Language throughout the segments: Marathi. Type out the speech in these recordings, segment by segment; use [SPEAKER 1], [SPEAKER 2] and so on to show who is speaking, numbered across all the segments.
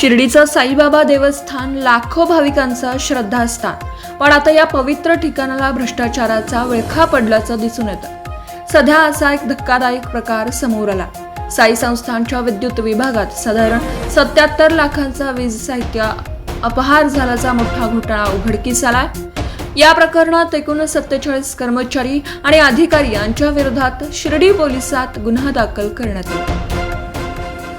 [SPEAKER 1] शिर्डीचं साईबाबा देवस्थान लाखो भाविकांचं श्रद्धास्थान. पण आता या पवित्र ठिकाणाला भ्रष्टाचाराचा विळखा पडल्याचं दिसून येतं. सध्या असा एक धक्कादायक प्रकार समोर आला. साई संस्थानच्या विद्युत विभागात साधारण सत्याहत्तर लाखांचा वीज साहित्य अपहार झाल्याचा मोठा घोटाळा उघडकीस आला या प्रकरणात एकूण सत्तेचाळीस कर्मचारी आणि अधिकारी यांच्या विरोधात शिर्डी पोलिसात गुन्हा दाखल करण्यात आला.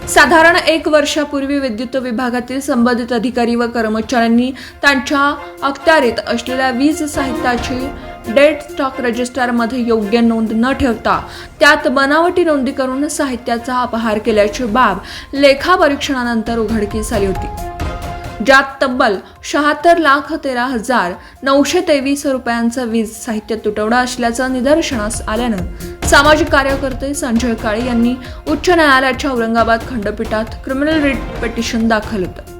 [SPEAKER 1] साधारण एक वर्षापूर्वी विद्युत विभागातील संबंधित अधिकारी व कर्मचाऱ्यांनी त्यांच्या अखत्यारीत असलेल्या वीज साहित्याची डेट स्टॉक रजिस्टरमध्ये योग्य नोंद न ठेवता त्यात बनावटी नोंदी करून साहित्याचा अपहार केल्याची बाब लेखापरीक्षणानंतर उघडकीस आली होती. ज्यात तब्बल शहात्तर लाख तेरा हजार नऊशे तेवीस रुपयांचा वीज साहित्य तुटवडा असल्याचं निदर्शनास आल्यानं सामाजिक कार्यकर्ते संजय काळे यांनी उच्च न्यायालयाच्या औरंगाबाद खंडपीठात क्रिमिनल रिट पिटिशन दाखल होतं.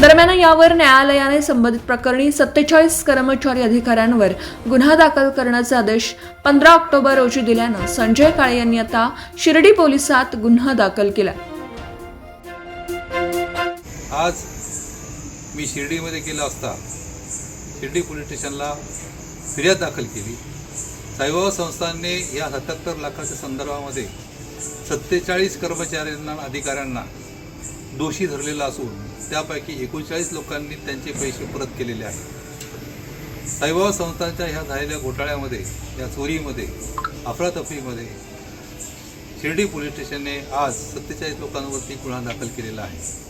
[SPEAKER 1] दरम्यान यावर न्यायालयाने संबंधित प्रकरणी सत्तेचाळीस कर्मचारी अधिकाऱ्यांवर गुन्हा दाखल करण्याचे आदेश पंधरा ऑक्टोबर रोजी दिल्यानं संजय काळे यांनी आता शिर्डी पोलिसात गुन्हा दाखल केला
[SPEAKER 2] आज मी शिर्डीमध्ये गेलो असता शिर्डी पोलीस स्टेशनला फिर्याद दाखल केली. साईबाबा संस्थांनी या सत्याहत्तर लाखाच्या संदर्भामध्ये सत्तेचाळीस कर्मचाऱ्यांना अधिकाऱ्यांना दोषी धरलेला असून त्यापैकी एकोणचाळीस लोकांनी त्यांचे पैसे परत केलेले आहेत. साईबाबा संस्थांच्या ह्या झालेल्या घोटाळ्यामध्ये या चोरीमध्ये अफरातफरीमध्ये शिर्डी पोलीस स्टेशनने आज सत्तेचाळीस लोकांवरती गुन्हा दाखल केलेला आहे.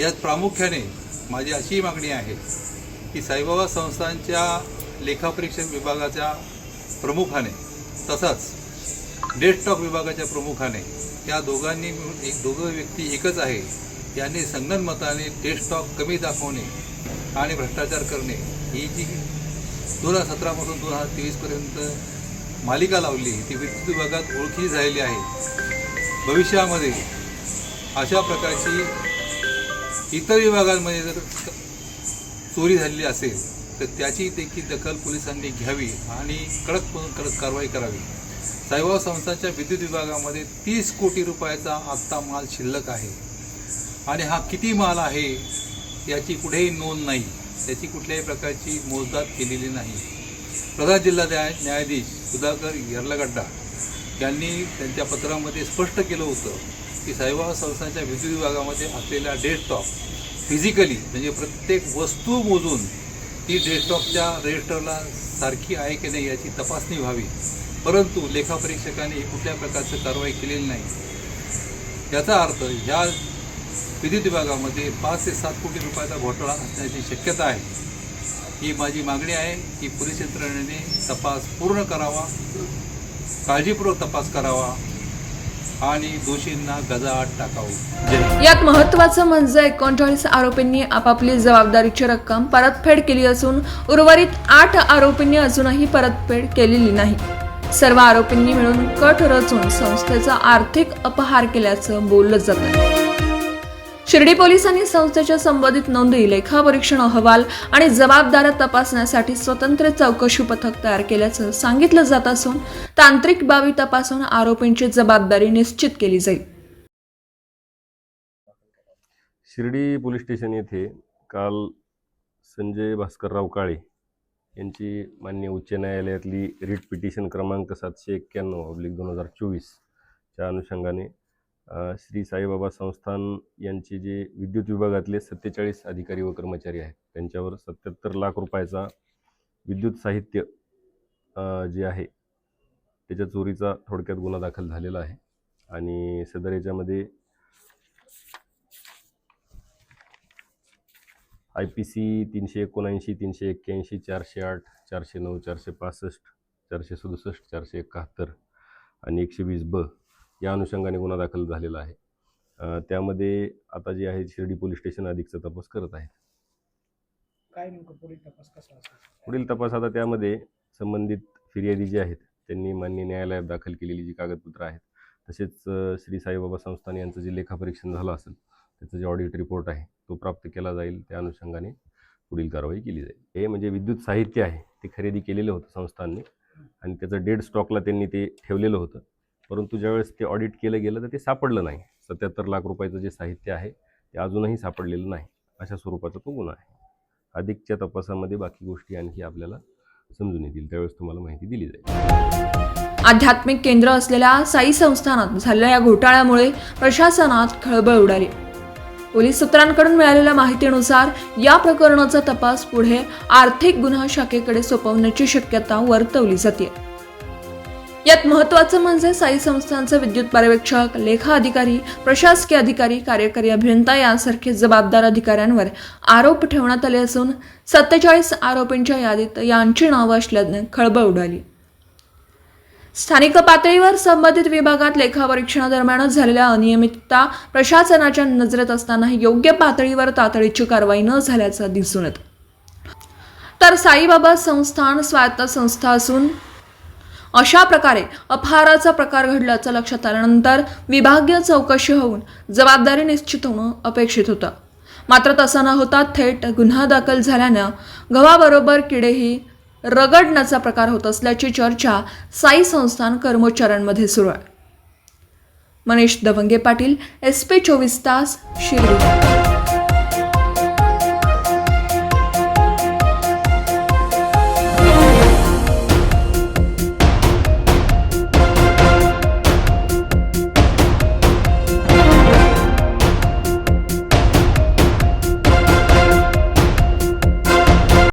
[SPEAKER 2] यात प्रामुख्याने माझी अशी मागणी आहे की साईबाबा संस्थांच्या लेखापरीक्षण विभागाच्या प्रमुखाने तसंच डेस्कटॉप विभागाच्या प्रमुखाने त्या दोघांनी मिळून एक दोघं व्यक्ती एकच आहे यांनी संगनमताने डेस्कटॉप कमी दाखवणे आणि भ्रष्टाचार करणे ही जी दोन हजार सतरापासून दोन हजार तेवीसपर्यंत मालिका लावली ती विद्युत विभागात ओळखी झालेली आहे. भविष्यामध्ये अशा प्रकारची इतर विभागांमध्ये जर चोरी झालेली असेल तर त्याची देखील दखल पोलिसांनी घ्यावी आणि कडक कडक कारवाई करावी. साईबाबा संस्थांच्या विद्युत विभागामध्ये तीस कोटी रुपयाचा आत्ता माल शिल्लक आहे. आणि हा किती माल आहे याची कुठेही नोंद नाही. त्याची कुठल्याही प्रकारची मोजदाद केलेली नाही. प्रधान जिल्हा न्याय न्यायाधीश सुधाकर यर्लगड्डा यांनी त्यांच्या पत्रामध्ये स्पष्ट केलं होतं की साईबाबा संस्थांच्या विद्युत विभागामध्ये असलेल्या डेस्कटॉप फिजिकली म्हणजे प्रत्येक वस्तू मोजून ती डेस्कटॉपच्या रजिस्टरला सारखी आहे की नाही याची तपासणी व्हावी. परंतु लेखापरीक्षकाने कुठल्या प्रकारचं कारवाई केलेली नाही. याचा अर्थ ह्या विद्युत विभागामध्ये पाच ते सात कोटी रुपयाचा घोटाळा असण्याची शक्यता आहे. ही माझी मागणी आहे की पोलीस यंत्रणेने तपास पूर्ण करावा काळजीपूर्वक तपास करावा आणि दोषींना गजाआड टाकावं.
[SPEAKER 1] यात महत्वाचं म्हणजे एकोणचाळीस आरोपींनी आपापली जबाबदारीची रक्कम परतफेड केली असून उर्वरित आठ आरोपींनी अजूनही परतफेड केलेली नाही. सर्व आरोपींनी मिळून कट रचून संस्थेचा आर्थिक अपहार केल्याचं बोललं जातं. शिर्डी पोलिसांनी संस्थेच्या संबंधित नोंदी लेखापरीक्षण अहवाल आणि जबाबदाऱ्या तपासण्यासाठी स्वतंत्र चौकशी पथक तयार केल्याचं सांगितलं जात असून तांत्रिक बाबी तपासून आरोपींची जबाबदारी निश्चित केली जाईल.
[SPEAKER 3] शिर्डी पोलीस स्टेशन येथे काल संजय भास्करराव काळे यांची मान्य उच्च न्यायालयातली रिट पिटिशन क्रमांक सातशे एक्क्याण्णव अब्लिक दोन हजार चोवीसच्या अनुषंगाने श्री साईबाबा संस्थान यांचे जे विद्युत विभागातले सत्तेचाळीस अधिकारी व कर्मचारी आहेत त्यांच्यावर सत्याहत्तर लाख रुपयाचा विद्युत साहित्य जे आहे त्याच्या चोरीचा थोडक्यात गुन्हा दाखल झालेला आहे. आणि सदर याच्यामध्ये आय पी सी तीनशे एकोणऐंशी तीनशे एक्क्याऐंशी चारशे आठ चारशे नऊ चारशे पासष्ट चारशे सदुसष्ट चारशे एकाहत्तर आणि एकशे वीस ब या अनुषंगाने गुन्हा दाखल झालेला आहे. त्यामध्ये आता जे आहे शिर्डी पोलीस स्टेशन अधिकचा तपास करत आहे
[SPEAKER 4] काय नेमकं पुढील तपास कसा
[SPEAKER 3] पुढील तपास आता त्यामध्ये संबंधित फिर्यादी जे आहेत त्यांनी मान्य न्यायालयात दाखल केलेली जी कागदपत्रं आहेत तसेच श्री साईबाबा संस्थान यांचं जे लेखापरीक्षण झालं असेल त्याचं जे ऑडिट रिपोर्ट आहे तो प्राप्त केला जाईल. त्या अनुषंगाने पुढील कारवाई केली जाईल. हे म्हणजे विद्युत साहित्य आहे ते खरेदी केलेलं होतं संस्थांनी आणि त्याचं डेड स्टॉकला त्यांनी ते ठेवलेलं होतं. परंतु ज्यावेळेस ते ऑडिट केलं गेलं तर ते सापडलं नाही. सत्याहत्तर लाख रुपयाचं जे साहित्य आहे ते अजूनही सापडलेलं नाही. अशा स्वरूपाचा तो गुन्हा आहे. अधिकच्या तपासामध्ये बाकी गोष्टी आणखी आपल्याला समजून येतील. त्यावेळेस तुम्हाला माहिती दिली जाईल.
[SPEAKER 1] आध्यात्मिक केंद्र असलेल्या साई संस्थानात झालेल्या या घोटाळ्यामुळे प्रशासनात खळबळ उडाली. पोलीस सूत्रांकडून मिळालेल्या माहितीनुसार या प्रकरणाचा तपास पुढे आर्थिक गुन्हा शाखेकडे सोपवण्याची शक्यता वर्तवली जाते. यात महत्वाचं म्हणजे साई संस्थांचे विद्युत पर्यवेक्षक लेखा अधिकारी प्रशासकीय अधिकारी कार्यकारी अभियंता यांसारखे जबाबदार अधिकाऱ्यांवर आरोप ठेवण्यात आले असून सत्तेचाळीस आरोपींच्या यादीत यांची नावं असल्याने खळबळ उडाली. स्थानिक पातळीवर संबंधित विभागात लेखापरीक्षणादरम्यान झालेल्या अनियमितता प्रशासनाच्या नजरेत असतानाही योग्य पातळीवर तातडीची कारवाई न झाल्याचं दिसून येतं. तर साईबाबा संस्थान स्वायत्त संस्था असून अशा प्रकारे अपहाराचा प्रकार घडल्याचं लक्षात आल्यानंतर विभागीय चौकशी होऊन जबाबदारी निश्चित होणं अपेक्षित होतं. मात्र तसं न होता थेट गुन्हा दाखल झाल्यानं गव्हाबरोबर किडेही रगडण्याचा प्रकार होत असल्याची चर्चा साई संस्थान कर्मचाऱ्यांमध्ये सुरू आहे. मनीष दवंगे पाटील एस पी चोवीस तास शिर्डी.